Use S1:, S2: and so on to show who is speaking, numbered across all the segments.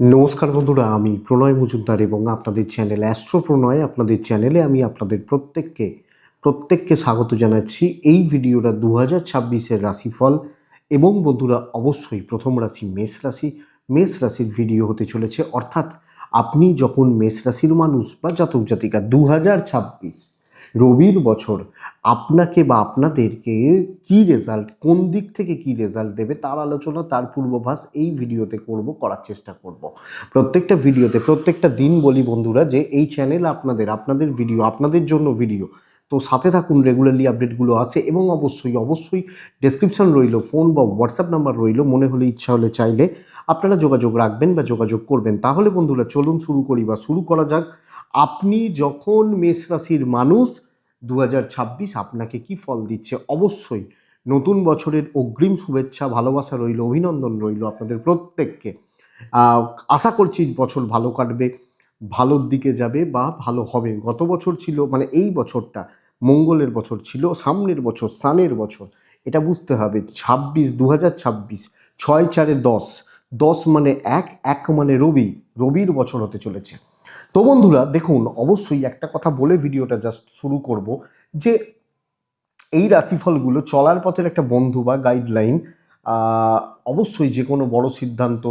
S1: নমস্কার বন্ধুরা, আমি প্রণয় মজুমদার এবং আপনাদের চ্যানেল অ্যাস্ট্রো প্রণয় আপনাদের চ্যানেলে আমি আপনাদের প্রত্যেককে প্রত্যেককে স্বাগত জানাচ্ছি। এই ভিডিওটা দু হাজার ছাব্বিশের রাশিফল এবং বন্ধুরা, অবশ্যই প্রথম রাশি মেষ রাশি। মেষ রাশির ভিডিও হতে চলেছে। অর্থাৎ আপনি যখন মেষ রাশির মানুষ বা জাতক জাতিকা দু হাজার ছাব্বিশ রবির বছর আপনাকে বা আপনাদেরকে কি রেজাল্ট কোন দিক থেকে কি রেজাল্ট দেবে তার আলোচনা, তার পূর্বাভাস এই ভিডিওতে করব, করার চেষ্টা করব। প্রত্যেকটা ভিডিওতে, প্রত্যেকটা দিন বলি বন্ধুরা যে এই চ্যানেল আপনাদের আপনাদের ভিডিও আপনাদের জন্য ভিডিও তো সাথে থাকুন রেগুলারলি আপডেটগুলো আসে এবং অবশ্যই অবশ্যই ডেসক্রিপশন রইল ফোন বা হোয়াটসঅ্যাপ নাম্বার রইল, মনে হলে ইচ্ছা হলে চাইলে আপনারা যোগাযোগ রাখবেন বা যোগাযোগ করবেন। তাহলে বন্ধুরা চলুন শুরু করি বা শুরু করা যাক। আপনি যখন মেষ রাশির মানুষ দু হাজার ছাব্বিশ আপনাকে কি ফল দিচ্ছে? অবশ্যই। নতুন বছরের অগ্রিম শুভেচ্ছা, ভালোবাসা রইল, অভিনন্দন রইল আপনাদের প্রত্যেককে। আশা করছি বছর ভালো কাটবে, ভালোর দিকে যাবে বা ভালো হবে। গত বছর ছিল মানে এই বছরটা মঙ্গলের বছর ছিল, সামনের বছর সানের বছর। এটা বুঝতে হবে, ছাব্বিশ দু হাজার ছাব্বিশ, ছয় চারে দশ। দশ মানে এক এক মানে রবি। রবির বছর হতে চলেছে। তো বন্ধুরা, দেখুন, অবশ্যই একটা কথা বলে ভিডিওটা জাস্ট শুরু করব যে এই রাশিফলগুলো চলার পথের একটা বন্ধু বা গাইডলাইন অবশ্যই যে কোনো বড় সিদ্ধান্ত,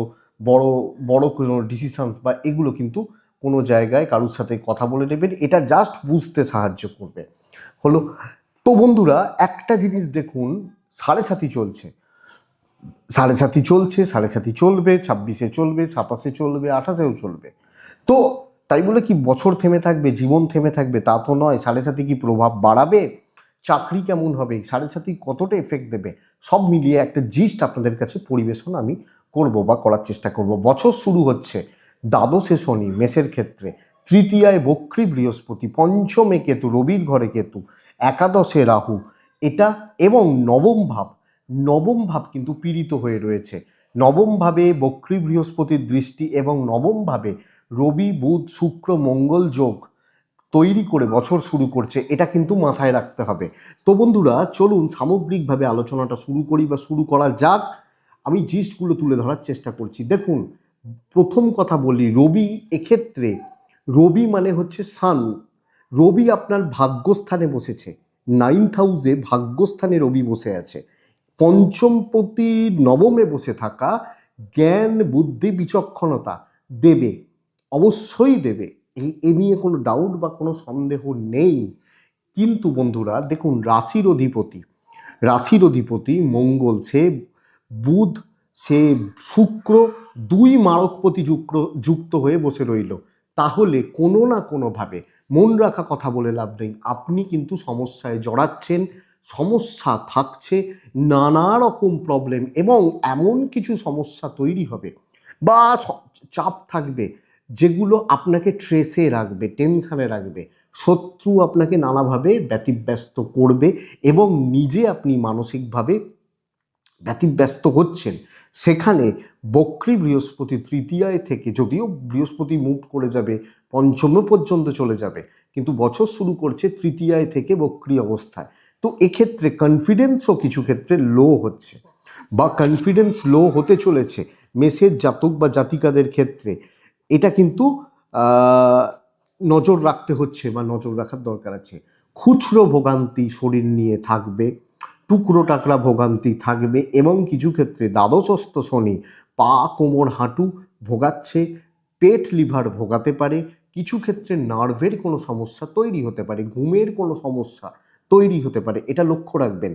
S1: বড় বড় কোনো ডিসিশনস বা এগুলো কিন্তু কোনো জায়গায় কারোর সাথে কথা বলে নেবেন, এটা জাস্ট বুঝতে সাহায্য করবে। হলো, তো বন্ধুরা, একটা জিনিস দেখুন, সাড়ে সাথী চলছে। সাড়ে সাথী চলছে, সাড়ে সাথী চলবে, ছাব্বিশে চলবে, সাতাশে চলবে, আঠাশেও চলবে। তো তাই বলে কি বছর থেমে থাকবে, জীবন থেমে থাকবে, তা তো নয়। সাড়ে সাথে কি প্রভাব বাড়াবে? চাকরি কেমন হবে? সাড়ে সাথে কতটা এফেক্ট দেবে? সব মিলিয়ে একটা জিস্ট আপনাদের কাছে পরিবেশন আমি করব বা করার চেষ্টা করব। বছর শুরু হচ্ছে, দ্বাদশে শনি, মেষের ক্ষেত্রে, তৃতীয়ায় বক্রী বৃহস্পতি, পঞ্চমে কেতু, রবির ঘরে কেতু, একাদশে রাহু। এটা এবং নবম ভাব নবম ভাব কিন্তু পীড়িত হয়ে রয়েছে। নবম ভাবে বক্রী বৃহস্পতির দৃষ্টি এবং নবম ভাবে রবি, বুধ, শুক্র, মঙ্গল যোগ তৈরি করে বছর শুরু করছে, এটা কিন্তু মাথায় রাখতে হবে। তো বন্ধুরা, চলুন সামগ্রিকভাবে আলোচনাটা শুরু করি বা শুরু করা যাক। আমি জিস্টগুলো তুলে ধরার চেষ্টা করছি। দেখুন, প্রথম কথা বলি, রবি এক্ষেত্রে, রবি মানে হচ্ছে সান রবি আপনার ভাগ্যস্থানে বসেছে। নাইন্থ হাউসে ভাগ্যস্থানে রবি বসে আছে। পঞ্চমপতি নবমে বসে থাকা জ্ঞান, বুদ্ধি, বিচক্ষণতা দেবে। অবশ্যই দেবে। এই, এ নিয়ে কোনো ডাউট বা কোনো সন্দেহ নেই। কিন্তু বন্ধুরা, দেখুন, রাশির অধিপতি রাশির অধিপতি মঙ্গল, সে বুধ, সে শুক্র দুই মারকপতি যুক্ত যুক্ত হয়ে বসে রইল। তাহলে কোনো না কোনোভাবে মন রাখা কথা বলে লাভ নেই। আপনি কিন্তু সমস্যায় জড়াচ্ছেন, সমস্যা থাকছে, নানা রকম প্রবলেম এবং এমন কিছু সমস্যা তৈরি হবে বা চাপ থাকবে। যেগুলো আপনাকে ট্রেসে রাখবে টেনশানে রাখবে। শত্রু আপনাকে নানাভাবে ব্যতিব্যস্ত করবে এবং নিজে আপনি মানসিকভাবে ব্যতিব্যস্ত হচ্ছেন। সেখানে বক্রী বৃহস্পতি তৃতীয়ায় থেকে, যদিও বৃহস্পতি মুভ করে যাবে, পঞ্চম পর্যন্ত চলে যাবে, কিন্তু বছর শুরু করছে তৃতীয়ায় থেকে বক্রী অবস্থায়। তো এক্ষেত্রে কনফিডেন্সও কিছু ক্ষেত্রে লো হচ্ছে বা কনফিডেন্স লো হতে চলেছে। মেসের জাতক বা জাতিকাদের ক্ষেত্রে এটা কিন্তু নজর রাখতে হচ্ছে বা নজর রাখার দরকার আছে। খুচরো ভোগান্তি শরীর নিয়ে থাকবে, টুকরো টাকরা ভোগান্তি থাকবে এবং কিছু ক্ষেত্রে দ্বাদশস্থ শনি পা, কোমর, হাঁটু ভোগাচ্ছে, পেট, লিভার ভোগাতে পারে, কিছু ক্ষেত্রে নার্ভের কোনো সমস্যা তৈরি হতে পারে, ঘুমের কোনো সমস্যা তৈরি হতে পারে, এটা লক্ষ্য রাখবেন।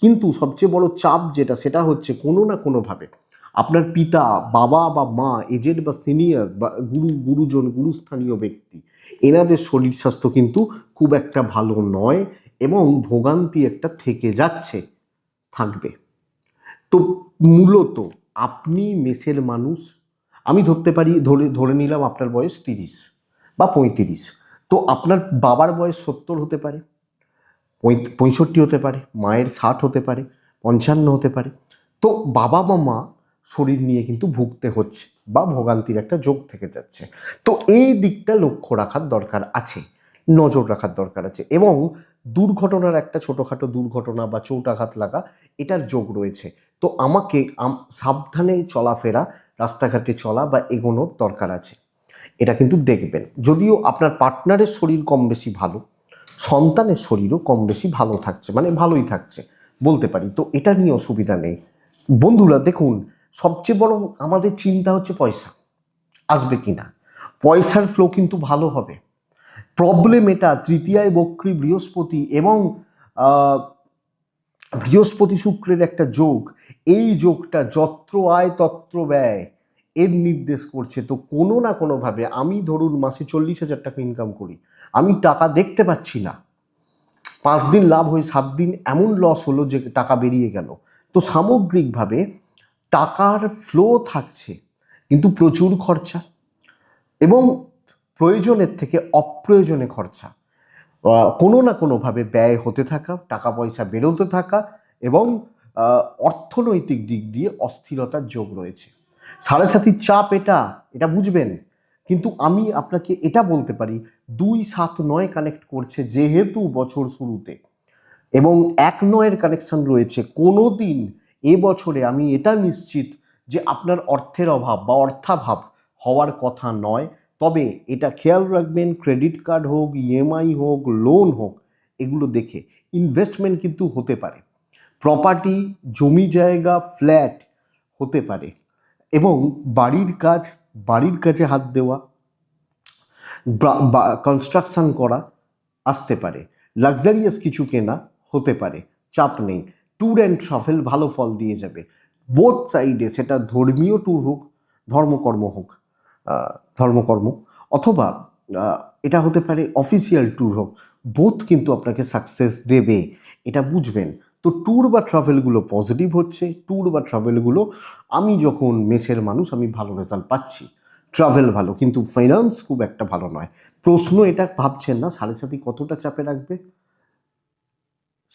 S1: কিন্তু সবচেয়ে বড় চাপ যেটা, সেটা হচ্ছে কোনো না কোনোভাবে আপনার পিতা, বাবা বা মা এজেড বা সিনিয়র বা গুরু, গুরুজন, গুরুস্থানীয় ব্যক্তি, এনাদের শরীর স্বাস্থ্য কিন্তু খুব একটা ভালো নয় এবং ভোগান্তি একটা থেকে যাচ্ছে, থাকবে। তো মূলত আপনি মেসের মানুষ, আমি ধরতে পারি, ধরে ধরে নিলাম আপনার বয়স তিরিশ বা পঁয়ত্রিশ। তো আপনার বাবার বয়স সত্তর হতে পারে পঁয়ষট্টি হতে পারে, মায়ের ষাট হতে পারে, পঞ্চান্ন হতে পারে। তো বাবা বা মা শরীর নিয়ে কিন্তু ভুগতে হচ্ছে বা ভোগান্তির একটা যোগ থেকে যাচ্ছে। তো এই দিকটা লক্ষ্য রাখার দরকার আছে, নজর রাখার দরকার আছে এবং দুর্ঘটনার একটা ছোটোখাটো দুর্ঘটনা বা চোটাঘাত লাগা এটার যোগ রয়েছে। তো আমাকে সাবধানে চলাফেরা, রাস্তাঘাটে চলা বা এগোনোর দরকার আছে। এটা কিন্তু দেখবেন। যদিও আপনার পার্টনারের শরীর কম বেশি ভালো, সন্তানের শরীরও কম বেশি ভালো থাকছে মানে ভালোই থাকছে, বলতে পারি। তো এটা নিয়ে অসুবিধা নেই। বন্ধুরা, দেখুন সবচেয়ে বড় আমাদের চিন্তা হচ্ছে পয়সা। আসবে কি না পয়সার ফ্লো কিন্তু ভালো হবে। প্রবলেম এটা তৃতীয়ায় বক্রী বৃহস্পতি এবং বৃহস্পতি শুক্রের একটা যোগ। এই যোগটা যত্র আয়, তত্র ব্যয় এর নির্দেশ করছে। তো কোনো না কোনোভাবে আমি ধরুন মাসে চল্লিশ হাজার টাকা ইনকাম করি। আমি টাকা দেখতে পাচ্ছি না। পাঁচ দিন লাভ হয়ে সাত দিন এমন লস হলো যে টাকা বেরিয়ে গেল। তো সামগ্রিকভাবে টাকার ফ্লো থাকছে, কিন্তু প্রচুর খরচা এবং প্রয়োজনের থেকে অপ্রয়োজনে খরচা। কোনো না কোনোভাবে ব্যয় হতে থাকা, টাকা পয়সা বেরোতে থাকা এবং অর্থনৈতিক দিক দিয়ে অস্থিরতার যোগ রয়েছে। সাড়ে সাতির চাপ এটা এটা বুঝবেন, কিন্তু আমি আপনাকে এটা বলতে পারি, দুই সাত নয় কানেক্ট করছে যেহেতু বছর শুরুতে এবং এক নয়ের কানেকশন রয়েছে, কোনো দিন এ বছরে আমি এটা নিশ্চিত যে আপনার অর্থের অভাব বা অর্থাভাব হওয়ার কথা নয়। তবে এটা খেয়াল রাখবেন ক্রেডিট কার্ড হোক ইএমআই হোক লোন হোক, এগুলো দেখে ইনভেস্টমেন্ট কিন্তু হতে পারে। প্রপার্টি জমি জায়গা ফ্ল্যাট হতে পারে এবং বাড়ির কাজ, বাড়ির কাজে হাত দেওয়া কনস্ট্রাকশন করা আসতে পারে। লাক্সারিয়াস কিছু কেনা হতে পারে, চাপ নেই। ট্যুর অ্যান্ড ট্রাভেল ভালো ফল দিয়ে যাবে। বোথ সাইডে সেটা ধর্মীয় ট্যুর হোক, ধর্মকর্ম হোক ধর্মকর্ম, অথবা এটা হতে পারে অফিসিয়াল ট্যুর হোক বোথ কিন্তু আপনাকে সাকসেস দেবে, এটা বুঝবেন। তো ট্যুর বা ট্রাভেলগুলো পজিটিভ হচ্ছে ট্যুর বা ট্রাভেলগুলো আমি যখন মেসের মানুষ, আমি ভালো রেজাল্ট পাচ্ছি। ট্রাভেল ভালো, কিন্তু ফাইন্যান্স খুব একটা ভালো নয়। প্রশ্ন এটা ভাবছেন না, সাড়ে সাথী কতটা চাপে রাখবে?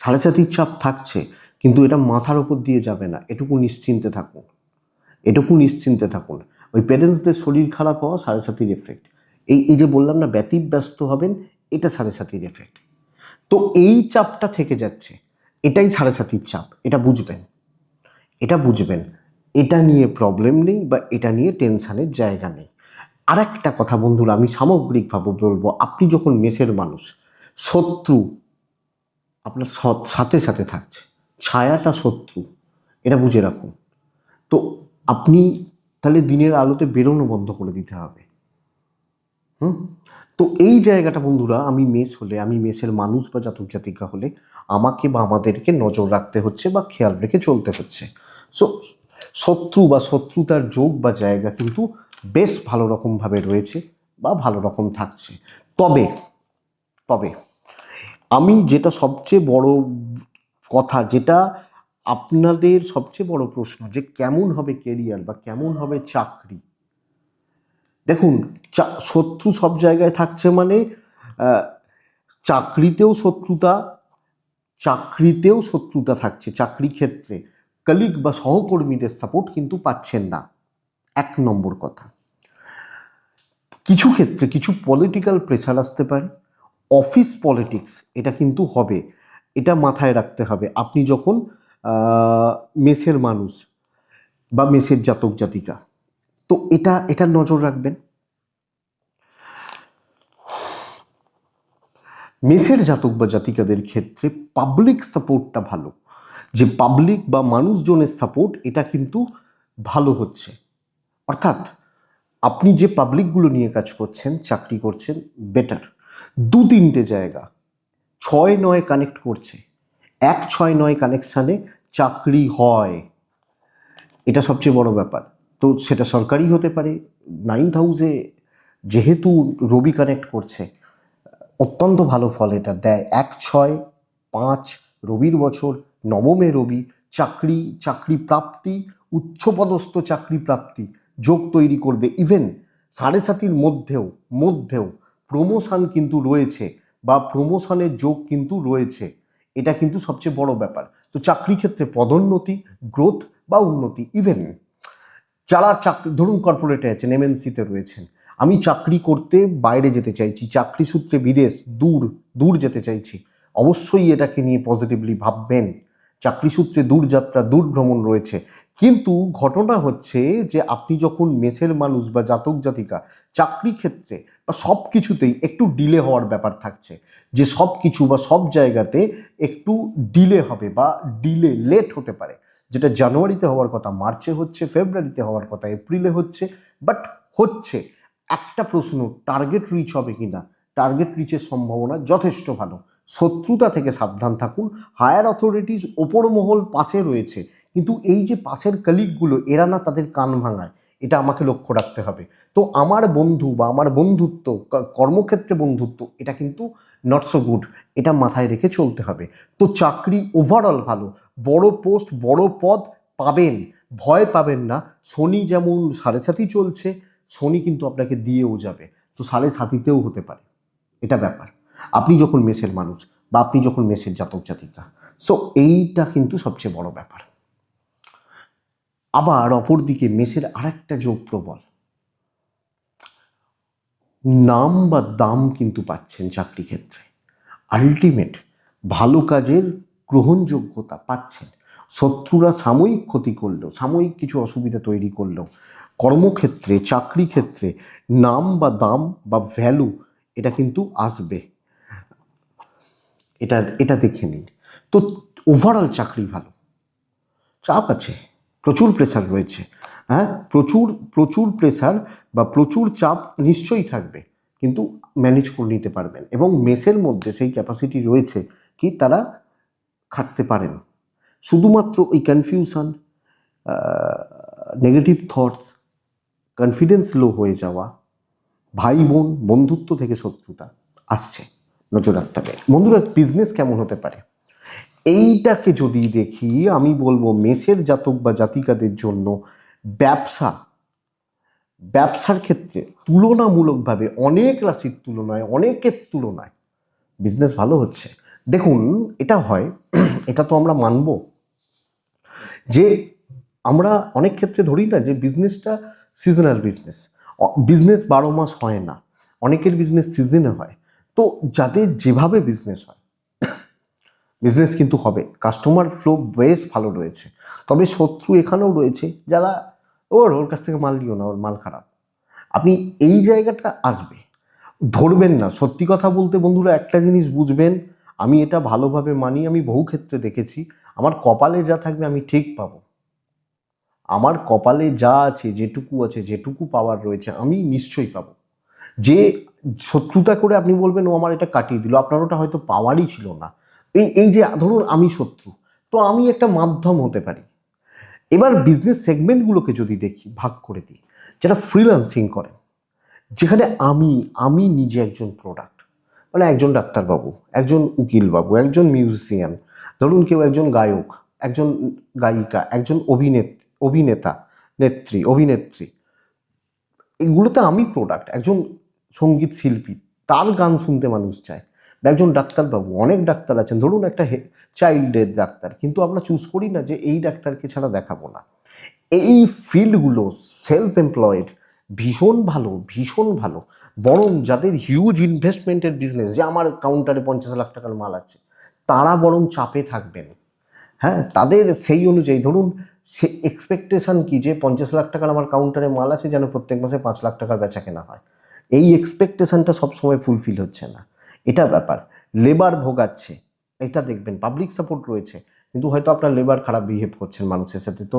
S1: সাড়ে সাতির চাপ থাকছে। কিন্তু এটা মাথার ওপর দিয়ে যাবে না। এটুকু নিশ্চিন্তে থাকুন। এটুকু নিশ্চিন্তে থাকুন। ওই প্যারেন্টসদের শরীর খারাপ হওয়া সাড়ে সাতির এফেক্ট এই এই যে বললাম না, ব্যতিব্যস্ত হবেন, এটা সাড়ে সাতির এফেক্ট তো এই চাপটা থেকে যাচ্ছে। এটাই সাড়ে সাতির চাপ। এটা বুঝবেন। এটা বুঝবেন। এটা নিয়ে প্রবলেম নেই বা এটা নিয়ে টেনশানের জায়গা নেই। আর একটা কথা বন্ধুরা, আমি সামগ্রিকভাবে বলব, আপনি যখন মেসের মানুষ, শত্রু আপনার সাথে সাথে থাকছে। ছায়াটা শত্রু, এটা বুঝে রাখুন। তো আপনি তাহলে দিনের আলোতে বেরোনো বন্ধ করে দিতে হবে। হুম? তো এই জায়গাটা বন্ধুরা, আমি মেস হলে, আমি মেসের মানুষ বা জাতক জাতিকা হলে আমাকে বা আমাদেরকে নজর রাখতে হচ্ছে বা খেয়াল রেখে চলতে হচ্ছে। সো শত্রু বা শত্রুতার যোগ বা জায়গা কিন্তু বেশ ভালো রকমভাবে রয়েছে বা ভালো রকম থাকছে। তবে তবে আমি যেটা সবচেয়ে বড় কথা যেটা আপনাদের সবচেয়ে বড় প্রশ্ন যে কেমন হবে কেরিয়ার বা কেমন হবে চাকরি? দেখুন শত্রু সব জায়গায় থাকছে মানে চাকরিতেও শত্রুতা চাকরিতেও শত্রুতা থাকছে চাকরি ক্ষেত্রে। কলিগ বা সহকর্মীদের সাপোর্ট কিন্তু পাচ্ছেন না। এক নম্বর কথা। কিছু ক্ষেত্রে কিছু পলিটিক্যাল প্রেশার আসতে পারে। অফিস পলিটিক্স এটা কিন্তু হবে। এটা মাথায় রাখতে হবে। আপনি যখন মেসের মানুষ বা মেসের জাতক জাতিকা, তো এটা এটা নজর রাখবেন। মেসের জাতক বা জাতিকাদের ক্ষেত্রে পাবলিক সাপোর্টটা ভালো। যে পাবলিক বা মানুষজনের সাপোর্ট এটা কিন্তু ভালো হচ্ছে। অর্থাৎ, আপনি যে পাবলিকগুলো নিয়ে কাজ করছেন, চাকরি করছেন বেটার দু তিনটে জায়গা। ছয় নয় কানেক্ট করছে। এক ছয় নয় কানেকশানে চাকরি হয়। এটা সবচেয়ে বড় ব্যাপার। তো সেটা সরকারি হতে পারে নাইন্থ হাউসে যেহেতু রবি কানেক্ট করছে, অত্যন্ত ভালো ফল এটা দেয়। এক ছয় পাঁচ রবির বছর, নবমে রবি, চাকরি চাকরি প্রাপ্তি, উচ্চপদস্থ চাকরি প্রাপ্তি যোগ তৈরি করবে। ইভেন সাড়ে সাতির মধ্যেও মধ্যেও প্রমোশন কিন্তু রয়েছে। বা প্রমোশনের যোগ কিন্তু রয়েছে। এটা কিন্তু সবচেয়ে বড় ব্যাপার। তো চাকরি ক্ষেত্রে পদোন্নতি গ্রোথ বা উন্নতি ইভেন যারা চাকরি ধরুন কর্পোরেটে আছেন এমএনসিতে রয়েছেন, আমি চাকরি করতে বাইরে যেতে চাইছি, চাকরি সূত্রে বিদেশ, দূর দূর যেতে চাইছি, অবশ্যই এটাকে নিয়ে পজিটিভলি ভাববেন। চাকরি সূত্রে দূর যাত্রা, দূর ভ্রমণ রয়েছে। কিন্তু ঘটনা হচ্ছে যে, আপনি যখন মেসের মানুষ বা জাতক জাতিকা চাকরি ক্ষেত্রে বা সব কিছুতেই একটু ডিলে হওয়ার ব্যাপার থাকছে। যে সব কিছু বা সব জায়গাতে একটু ডিলে হবে বা ডিলে লেট হতে পারে। যেটা জানুয়ারিতে হওয়ার কথা, মার্চে হচ্ছে, ফেব্রুয়ারিতে হওয়ার কথা, এপ্রিলে হচ্ছে বাট হচ্ছে। একটা প্রশ্ন টার্গেট রিচ হবে কিনা? টার্গেট রিচের সম্ভাবনা যথেষ্ট ভালো। শত্রুতা থেকে সাবধান থাকুন। হায়ার অথরিটিস ওপর মহল পাশে রয়েছে। কিন্তু এই যে পাশের কালিগগুলো এরা না তাদের কান ভাঙায়। এটা আমাকে লক্ষ্য রাখতে হবে। তো আমার বন্ধু বা আমার বন্ধুত্ব কর্মক্ষেত্রে বন্ধুত্ব, এটা কিন্তু নট সো গুড এটা মাথায় রেখে চলতে হবে। তো চাকরি ওভারঅল ভালো, বড় পোস্ট বড় পদ পাবেন, ভয় পাবেন না। শনি যেমন সাড়ে সাথী চলছে, শনি কিন্তু আপনাকে দিয়েও যাবে। তো সাড়ে সাথীতেও হতে পারে, এটা ব্যাপার। আপনি যখন মেসের মানুষ বা আপনি যখন মেসের জাতক জাতিকা সো এইটা কিন্তু সবচেয়ে বড় ব্যাপার। আবার অপরদিকে মেসের আরেকটা যোগ প্রবল। নাম বা দাম কিন্তু পাচ্ছেন চাকরি ক্ষেত্রে। আলটিমেট ভালো কাজের গ্রহণযোগ্যতা পাচ্ছেন। শত্রুরা সাময়িক ক্ষতি করলেও সাময়িক কিছু অসুবিধা তৈরি করলেও কর্মক্ষেত্রে, চাকরি ক্ষেত্রে নাম বা দাম বা ভ্যালু এটা কিন্তু আসবে। এটা এটা দেখে নিন। তো ওভারঅল চাকরি ভালো। চাপ আছে। প্রচুর প্রেসার রয়েছে। হ্যাঁ? প্রচুর প্রচুর প্রেসার বা প্রচুর চাপ নিশ্চয়ই থাকবে, কিন্তু ম্যানেজ করে নিতে পারবেন। এবং মেসের মধ্যে সেই ক্যাপাসিটি রয়েছে কি তারা খাটতে পারেন। শুধুমাত্র ওই confusion negative thoughts confidence low হয়ে যাওয়া, ভাই বোন, বন্ধুত্ব থেকে শত্রুতা আসছে। নজর রাখতে হবে। বন্ধুরা বিজনেস কেমন হতে পারে? এইটাকে যদি দেখি, আমি বলব মেসের জাতক বা জাতিকাদের জন্য ব্যবসা, ব্যবসার ক্ষেত্রে তুলনামূলকভাবে অনেক রাশির তুলনায়, অনেকের তুলনায় বিজনেস ভালো হচ্ছে। দেখুন, এটা হয়, এটা তো আমরা মানব। যে আমরা অনেক ক্ষেত্রে ধরি না যে বিজনেসটা সিজনাল বিজনেস বিজনেস বারো মাস হয় না, অনেকের বিজনেস সিজনে হয়। তো যাদের যেভাবে বিজনেস হয় বিজনেস কিন্তু হবে। কাস্টমার ফ্লো বেশ ভালো রয়েছে। তবে শত্রু এখানেও রয়েছে যারা, ওর ওর কাছ থেকে মাল নিও না, ওর মাল খারাপ। আপনি এই জায়গাটা আসবে। ধরবেন না। সত্যি কথা বলতে বন্ধুরা, একটা জিনিস বুঝবেন, আমি এটা ভালোভাবে মানি, আমি বহু ক্ষেত্রে দেখেছি, আমার কপালে যা থাকবে আমি ঠিক পাবো। আমার কপালে যা আছে, যেটুকু আছে, যেটুকু পাওয়ার রয়েছে, আমি নিশ্চয়ই পাবো। যে শত্রুতা করে আপনি বলবেন, ও আমার এটা কাটিয়ে দিল। আপনার ওটা হয়তো পাওয়ারই ছিল না। এই এই যে, ধরুন আমি শত্রু, তো আমি একটা মাধ্যম হতে পারি। এবার বিজনেস সেগমেন্টগুলোকে যদি দেখি, ভাগ করে দিই যারা ফ্রিল্যান্সিং করেন যেখানে আমি আমি নিজে একজন প্রোডাক্ট মানে একজন ডাক্তারবাবু, একজন উকিলবাবু, একজন মিউজিশিয়ান ধরুন কেউ একজন গায়ক, একজন গায়িকা, একজন অভিনেত, অভিনেতা, নেত্রী, অভিনেত্রী, এগুলোতে আমি প্রোডাক্ট একজন সংগীত শিল্পী, তার গান শুনতে মানুষ চায়। একজন ডাক্তারবাবু, অনেক ডাক্তার আছেন। ধরুন একটা চাইল্ডের ডাক্তার, কিন্তু আমরা চুজ করি না যে এই ডাক্তারকে ছাড়া দেখাবো না। এই ফিল্ডগুলো সেলফ এমপ্লয়েড ভীষণ ভালো ভীষণ ভালো। বরং যাদের হিউজ ইনভেস্টমেন্টের বিজনেস যে আমার কাউন্টারে পঞ্চাশ লাখ টাকার মাল আছে, তারা বরং চাপে থাকবেন। হ্যাঁ তাদের সেই অনুযায়ী ধরুন, সে এক্সপেকটেশান কি যে পঞ্চাশ লাখ টাকার আমার কাউন্টারে মাল আছে যেন প্রত্যেক মাসে পাঁচ লাখ টাকার বেচা কেনা হয়? এই এক্সপেকটেশনটা সবসময় ফুলফিল হচ্ছে না। এটা ব্যাপার। লেবার ভোগাচ্ছে, এটা দেখবেন পাবলিক সাপোর্ট রয়েছে, কিন্তু হয়তো আপনার লেবার খারাপ বিহেভ করছেন মানুষের সাথে, তো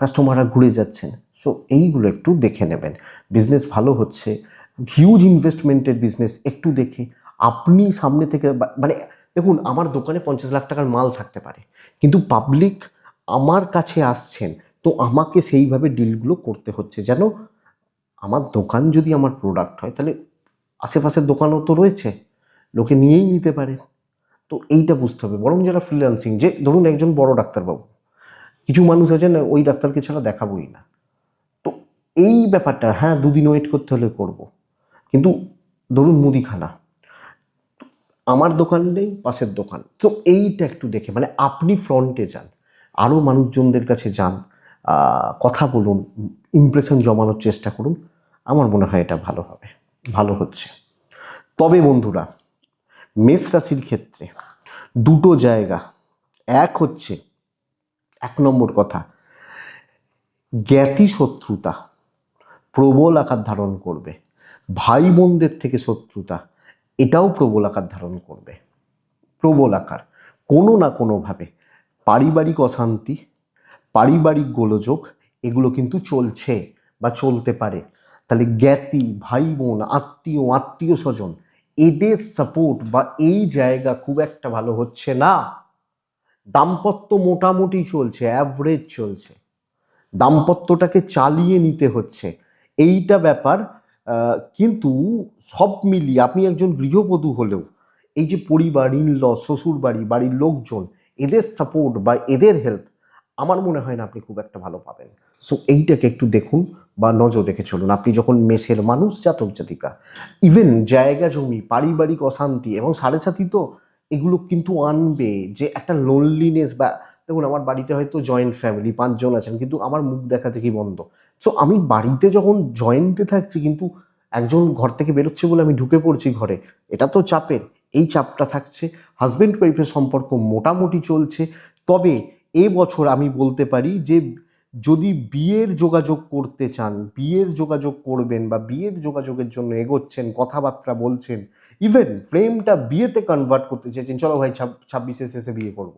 S1: কাস্টমাররা ঘুরে যাচ্ছেন। সো এইগুলো একটু দেখে নেবেন। বিজনেস ভালো হচ্ছে হিউজ ইনভেস্টমেন্টের বিজনেস একটু দেখে, আপনি সামনে থেকে মানে দেখুন, আমার দোকানে পঞ্চাশ লাখ টাকার মাল থাকতে পারে, কিন্তু পাবলিক আমার কাছে আসছেন, তো আমাকে সেইভাবে ডিলগুলো করতে হচ্ছে। যেন আমার দোকান যদি আমার প্রোডাক্ট হয়, তাহলে আশেপাশের দোকানও তো রয়েছে, লোকে নিয়েই নিতে পারে। তো এইটা বুঝতে হবে। বরং যারা ফ্রিল্যান্সিং যে ধরুন একজন বড় ডাক্তারবাবু, কিছু মানুষ আছেন, ওই ডাক্তারকে ছাড়া দেখাবোই না। তো এই ব্যাপারটা হ্যাঁ দুদিন ওয়েট করতে হলে করব। কিন্তু ধরুন মুদিখানা। আমার দোকান নেই, পাশের দোকান। তো এইটা একটু দেখে মানে আপনি ফ্রন্টে যান। আরও মানুষজনদের কাছে যান। কথা বলুন ইমপ্রেশন জমানোর চেষ্টা করুন। আমার মনে হয় এটা ভালো হবে। ভালো হচ্ছে। তবে বন্ধুরা, মেষ রাশির ক্ষেত্রে দুটো জায়গা, এক হচ্ছে, এক নম্বর কথা জ্ঞাতি শত্রুতা প্রবল আকার ধারণ করবে। ভাই বোনদের থেকে শত্রুতা, এটাও প্রবল আকার ধারণ করবে। প্রবল আকার, কোনো না কোনোভাবে পারিবারিক অশান্তি, পারিবারিক গোলযোগ, এগুলো কিন্তু চলছে বা চলতে পারে। তাহলে জ্ঞাতি ভাই বোন আত্মীয় আত্মীয় স্বজন এদের সাপোর্ট বা এই জায়গা খুব একটা ভালো হচ্ছে না। দাম্পত্য মোটামুটি চলছে অ্যাভারেজ চলছে। দাম্পত্যটাকে চালিয়ে নিতে হচ্ছে। এইটা ব্যাপার কিন্তু সব মিলিয়ে আপনি একজন গৃহবধূ হলেও, এই যে পরিবার ইনল শ্বশুর বাড়ি বাড়ির লোকজন, এদের সাপোর্ট বা এদের হেল্প আমার মনে হয় না আপনি খুব একটা ভালো পাবেন। সো এইটাকে একটু দেখুন বা নজর রেখে চলুন। আপনি যখন মেসের মানুষ, জাতক, জাতিকা ইভেন জায়গা, জমি, পারিবারিক অশান্তি এবং সাড়ে সাথী তো, এগুলো কিন্তু আনবে যে একটা লোনলিনেস বা, দেখুন, আমার বাড়িতে হয়তো জয়েন্ট ফ্যামিলি পাঁচজন আছেন, কিন্তু আমার মুখ দেখা দেখি বন্ধ? সো আমি বাড়িতে যখন জয়েন্টে থাকছি, কিন্তু একজন ঘর থেকে বেরোচ্ছে বলে আমি ঢুকে পড়ছি ঘরে, এটা তো চাপের। এই চাপটা থাকছে। হাজব্যান্ড ওয়াইফের সম্পর্ক মোটামুটি চলছে। তবে এ বছর আমি বলতে পারি যে যদি বিয়ের যোগাযোগ করতে চান, বিয়ের যোগাযোগ করবেন বা বিয়ের যোগাযোগের জন্য এগোচ্ছেন, কথাবার্তা বলছেন ইভেন প্রেমটা বিয়েতে কনভার্ট করতে চেয়েছেন, চলো ভাই ছাব্বিশে শেষে বিয়ে করব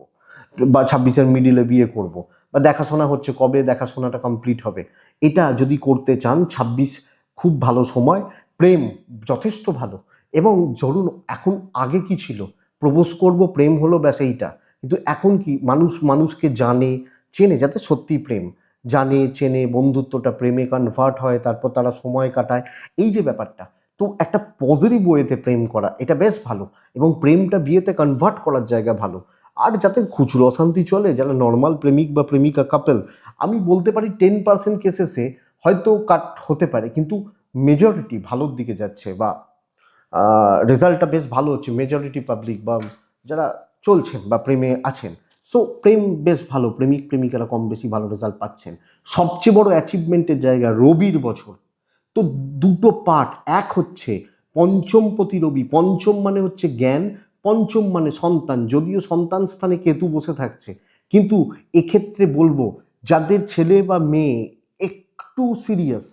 S1: বা ছাব্বিশের মিডিলে বিয়ে করব বা দেখাশোনা হচ্ছে, কবে দেখাশোনাটা কমপ্লিট হবে? এটা যদি করতে চান, ছাব্বিশ খুব ভালো সময়, প্রেম যথেষ্ট ভালো। এবং ধরুন, এখন আগে কি ছিল? প্রবোজ করব, প্রেম হলো ব্যাস এইটা। কিন্তু এখন কি? মানুষ, মানুষকে জানে, চেনে যাতে সত্যি প্রেম। জানে, চেনে, বন্ধুত্বটা প্রেমে কনভার্ট হয়, তারপর তারা সময় কাটায়। এই যে ব্যাপারটা, তো একটা পজিটিভ ওয়েতে প্রেম করা, এটা বেশ ভালো এবং প্রেমটা বিয়েতে কনভার্ট করার জায়গা ভালো। আর যাতে খুচরো অশান্তি চলে, যারা নর্মাল প্রেমিক বা প্রেমিকা কাপেল আমি বলতে পারি টেন পার্সেন্ট কেসেসে হয়তো কাট হতে পারে, কিন্তু মেজরিটি ভালোর দিকে যাচ্ছে বা রেজাল্টটা বেশ ভালো হচ্ছে মেজরিটি পাবলিক বা যারা চলছেন বা প্রেমে আছেন। সো প্রেম বেশ ভালো, প্রেমিক, প্রেমিকারা কম বেশি ভালো রেজাল্ট পাচ্ছেন। সবচেয়ে বড় অ্যাচিভমেন্টের জায়গা রবির বছর। তো দুটো পার্ট এক হচ্ছে পঞ্চমপতি রবি, পঞ্চম মানে হচ্ছে জ্ঞান, পঞ্চম মানে সন্তান। যদিও সন্তান স্থানে কেতু বসে থাকছে, কিন্তু এক্ষেত্রে বলব যাদের ছেলে বা মেয়ে একটু সিরিয়াস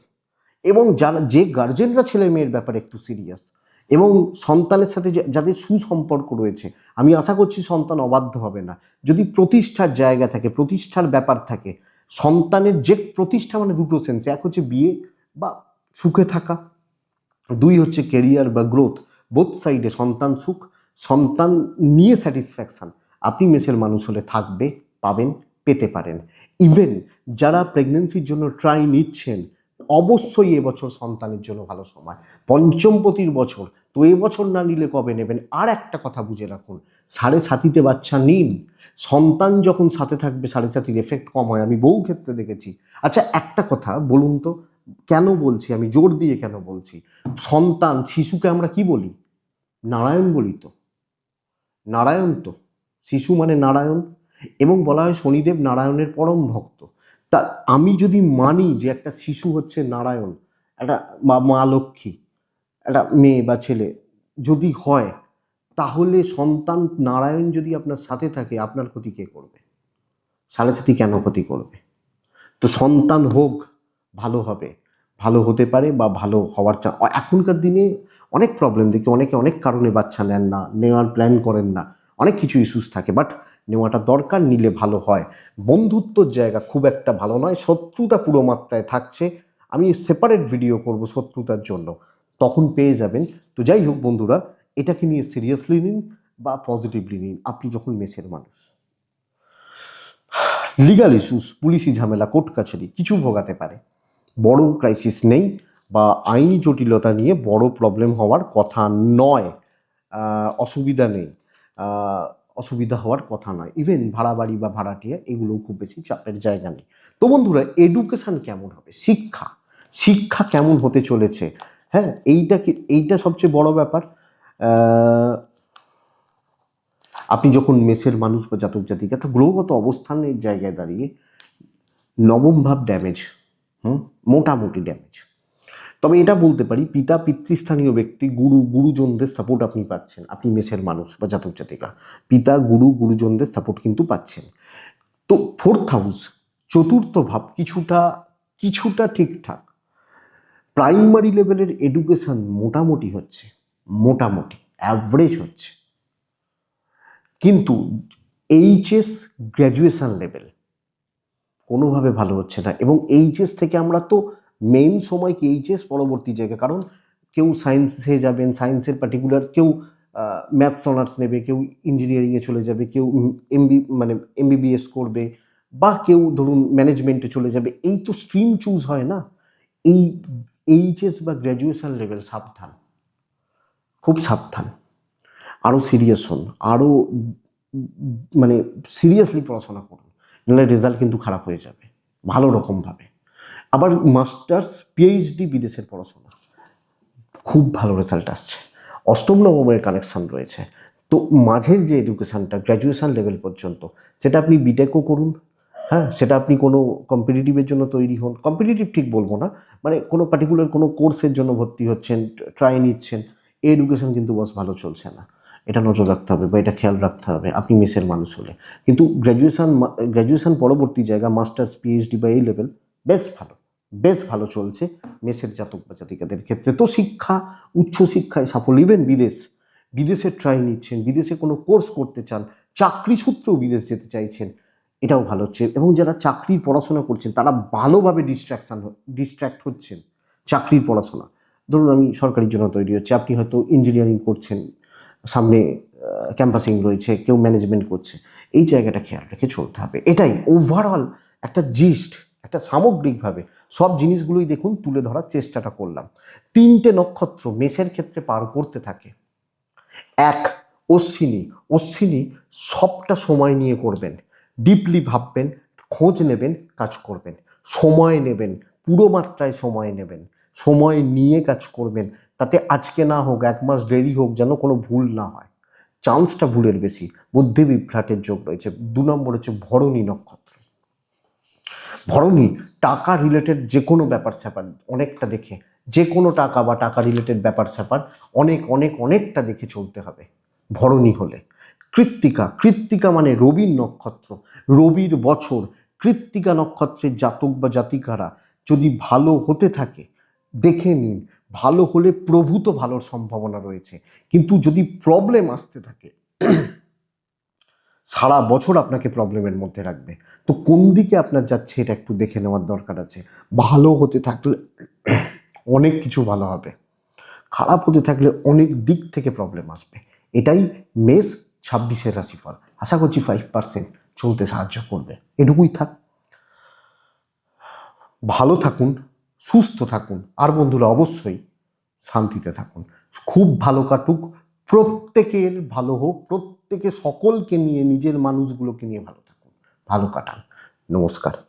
S1: এবং যারা, যে গার্জেনরা ছেলে মেয়ের ব্যাপারে একটু সিরিয়াস এবং সন্তানের সাথে যাদের সুসম্পর্ক রয়েছে, আমি আশা করছি সন্তান অবাধ্য হবে না। যদি প্রতিষ্ঠার জায়গা থাকে, প্রতিষ্ঠার ব্যাপার থাকে, সন্তানের যে প্রতিষ্ঠা মানে দুটো সেন্স এক হচ্ছে বিয়ে বা সুখে থাকা, দুই হচ্ছে কেরিয়ার বা গ্রোথ বোথ সাইডে সন্তান সুখ, সন্তান নিয়ে স্যাটিসফ্যাকশন আপনি মেসের মানুষ হলে থাকবে, পাবেন, পেতে পারেন। ইভেন যারা প্রেগনেন্সির জন্য ট্রাই নিচ্ছেন অবশ্যই এবছর সন্তানের জন্য ভালো সময়। পঞ্চম পঞ্চমপতির বছর, তো এবছর না নিলে কবে নেবেন? আর একটা কথা বুঝে রাখুন, সাড়ে সাতিতে বাচ্চা নিন। সন্তান যখন সাথে থাকবে, সাড়ে সাতির এফেক্ট কম হয়, আমি বহু ক্ষেত্রে দেখেছি। আচ্ছা একটা কথা বলুন তো, কেন বলছি আমি, জোর দিয়ে কেন বলছি? সন্তান, শিশুকে আমরা কি বলি? নারায়ণ বলি তো। নারায়ণ তো, শিশু মানে নারায়ণ, এবং বলা হয় শনিদেব নারায়ণের পরম ভক্ত। তা আমি যদি মানি যে একটা শিশু হচ্ছে নারায়ণ, একটা মা মা লক্ষ্মী, একটা মেয়ে বা ছেলে যদি হয়, তাহলে সন্তান নারায়ণ যদি আপনার সাথে থাকে, আপনার ক্ষতি কে করবে? সাড়ে সাথী কেন ক্ষতি করবে? তো সন্তান হোক, ভালো হবে। ভালো হতে পারে বা ভালো হওয়ার চা, এখনকার দিনে অনেক প্রবলেম দেখি, অনেকে অনেক কারণে বাচ্চা নেন না, নেওয়ার প্ল্যান করেন না, অনেক কিছু ইস্যুস থাকে বাট নেওয়াটা দরকার, নিলে ভালো হয়। বন্ধুত্বর জায়গা খুব একটা ভালো নয়, শত্রুতা পুরো মাত্রায় থাকছে। আমি সেপারেট ভিডিও করব শত্রুতার জন্য। তখন পেয়ে যাবেন। তো যাই হোক বন্ধুরা, এটাকে নিয়ে সিরিয়াসলি নিন বা পজিটিভলি নিন। আপনি যখন মেসের মানুষ। লিগাল ইস্যুস পুলিশি ঝামেলা কোর্ট কাছারি কিছু ভোগাতে পারে। বড় ক্রাইসিস নেই বা আইনি জটিলতা নিয়ে বড় প্রবলেম হওয়ার কথা নয়। অসুবিধা নেই। অসুবিধা হওয়ার কথা নয়। ইভেন ভাড়া বাড়ি বা ভাড়াটিয়া এগুলোও খুব বেশি চাপের জায়গা নেই। তো বন্ধুরা এডুকেশন কেমন হবে? শিক্ষা। শিক্ষা কেমন হতে চলেছে? হ্যাঁ এইটা কি, এইটা সবচেয়ে বড় ব্যাপার। আপনি যখন মেসের মানুষ বা জাতক জাতিকা, তো গ্রহগত অবস্থানের জায়গায় দাঁড়িয়ে নবম ভাব ড্যামেজ হুম, মোটামুটি ড্যামেজ তবে এটা বলতে পারি, পিতা পিতৃস্থানীয় ব্যক্তি, গুরু, গুরুজনদের সাপোর্ট আপনি পাচ্ছেন, আপনি মেসের মানুষ বা জাতক জাতিকা। পিতা, গুরু, গুরুজনদের সাপোর্ট কিন্তু পাচ্ছেন। তো ফোর্থ হাউস চতুর্থ ভাব কিছুটা কিছুটা ঠিকঠাক। প্রাইমারি লেভেলের এডুকেশন মোটামুটি হচ্ছে, মোটামুটি অ্যাভারেজ হচ্ছে। কিন্তু এইচএস গ্র্যাজুয়েশন লেভেল কোনোভাবে ভালো হচ্ছে না এবং এইচএস থেকে আমরা তো মেইন সময় কি এইচএস পরবর্তী জায়গা? কারণ কেউ সায়েন্সে যাবেন সায়েন্সের পার্টিকুলার কেউ ম্যাথস অনার্স নেবে, কেউ ইঞ্জিনিয়ারিংয়ে চলে যাবে, কেউ এমবি মানে এমবিবিএস করবে, বা কেউ ধরুন ম্যানেজমেন্টে চলে যাবে। এই তো স্ট্রিম চুজ হয় না। এই এইচএস বা গ্র্যাজুয়েশন লেভেল সাবধান। খুব সাবধান। আরও সিরিয়াস হন। আরও মানে সিরিয়াসলি পড়াশোনা করুন। নাহলে রেজাল্ট কিন্তু খারাপ হয়ে যাবে। ভালো রকমভাবে আবার মাস্টার্স পিএইচডি বিদেশের পড়াশোনা। খুব ভালো রেজাল্ট আসছে। অষ্টম নবমের কানেকশন রয়েছে। তো মাঝের যে এডুকেশানটা গ্র্যাজুয়েশান লেভেল পর্যন্ত, সেটা আপনি বিটেকও করুন। হ্যাঁ সেটা আপনি কোনো কম্পিটিটিভের জন্য তৈরি হন। কম্পিটিটিভ ঠিক বলব না। মানে কোনো পার্টিকুলার কোনো কোর্সের জন্য ভর্তি হচ্ছেন ট্রাই নিচ্ছেন, এই এডুকেশন কিন্তু বস ভালো চলছে না। এটা নজর রাখতে হবে বা এটা খেয়াল রাখতে হবে। আপনি মেসের মানুষ হলে। কিন্তু গ্র্যাজুয়েশন গ্র্যাজুয়েশান পরবর্তী জায়গা, মাস্টার্স পিএইচডি বা এই লেভেল বেশ ভালো। বেশ ভালো চলছে মেসের জাতক বা জাতিকাদের ক্ষেত্রে। তো শিক্ষা উচ্চশিক্ষায় সাফল্য ইভেন বিদেশ বিদেশে ট্রাই নিচ্ছেন, বিদেশে কোনো কোর্স করতে চান, চাকরি সূত্রেও বিদেশ যেতে চাইছেন, এটাও ভালো হচ্ছে। এবং যারা চাকরির পড়াশোনা করছেন, তারা ভালোভাবে ডিস্ট্রাকশান ডিস্ট্র্যাক্ট হচ্ছেন চাকরির পড়াশোনা। ধরুন আমি সরকারির জন্য তৈরি হচ্ছে, আপনি হয়তো ইঞ্জিনিয়ারিং করছেন, সামনে ক্যাম্পাসিং রয়েছে, কেউ ম্যানেজমেন্ট করছে, এই জায়গাটা খেয়াল রেখে চলতে হবে। এটাই ওভারঅল একটা জিস্ট একটা সামগ্রিকভাবে সব জিনিসগুলোই দেখুন তুলে ধরার চেষ্টাটা করলাম। তিনটে নক্ষত্র মেষের ক্ষেত্রে পার করতে থাকে। এক, অশ্বিনী। অশ্বিনী সবটা সময় নিয়ে করবেন। ডিপলি ভাববেন, খোঁজ নেবেন, কাজ করবেন। সময় নেবেন, পুরো মাত্রায় সময় নেবেন। সময় নিয়ে কাজ করবেন। তাতে আজকে না হোক, এক মাস দেরি হোক, যেন কোনো ভুল না হয়। চান্সটা ভুলের বেশি। বুদ্ধি বিভ্রাটের যোগ রয়েছে। দু নম্বর হচ্ছে ভরণী নক্ষত্র। ভরণী, টাকা রিলেটেড যে কোনো ব্যাপার স্যাপার, অনেকটা দেখে যে কোনো টাকা বা টাকা রিলেটেড ব্যাপার স্যাপার, অনেক অনেক, অনেকটা দেখে চলতে হবে, ভরণী হলে। কৃত্তিকা কৃত্তিকা মানে রবির নক্ষত্র, রবির বছর, কৃত্তিকা নক্ষত্রের জাতক বা জাতিকারা যদি ভালো হতে থাকে, দেখে নিন, ভালো হলে প্রভূত ভালোর সম্ভাবনা রয়েছে, কিন্তু যদি প্রবলেম আসতে থাকে সারা বছর আপনাকে প্রবলেমের মধ্যে রাখবে। তো কোন দিকে আপনার যাচ্ছে এটা একটু দেখে নেওয়ার দরকার আছে। ভালো হতে থাকলে অনেক কিছু ভালো হবে। খারাপ হতে থাকলে অনেক দিক থেকে প্রবলেম আসবে। এটাই মেষ ছাব্বিশের রাশিফল। আশা করছি ফাইভ পার্সেন্ট চলতে সাহায্য করবে। এটুকুই থাক। ভালো থাকুন, সুস্থ থাকুন। আর বন্ধুরা, অবশ্যই শান্তিতে থাকুন। খুব ভালো কাটুক। প্রত্যেকের ভালো হোক প্রত্যেকে সকলকে নিয়ে নিজের মানুষগুলোকে নিয়ে ভালো থাকুন। ভালো কাটান। নমস্কার।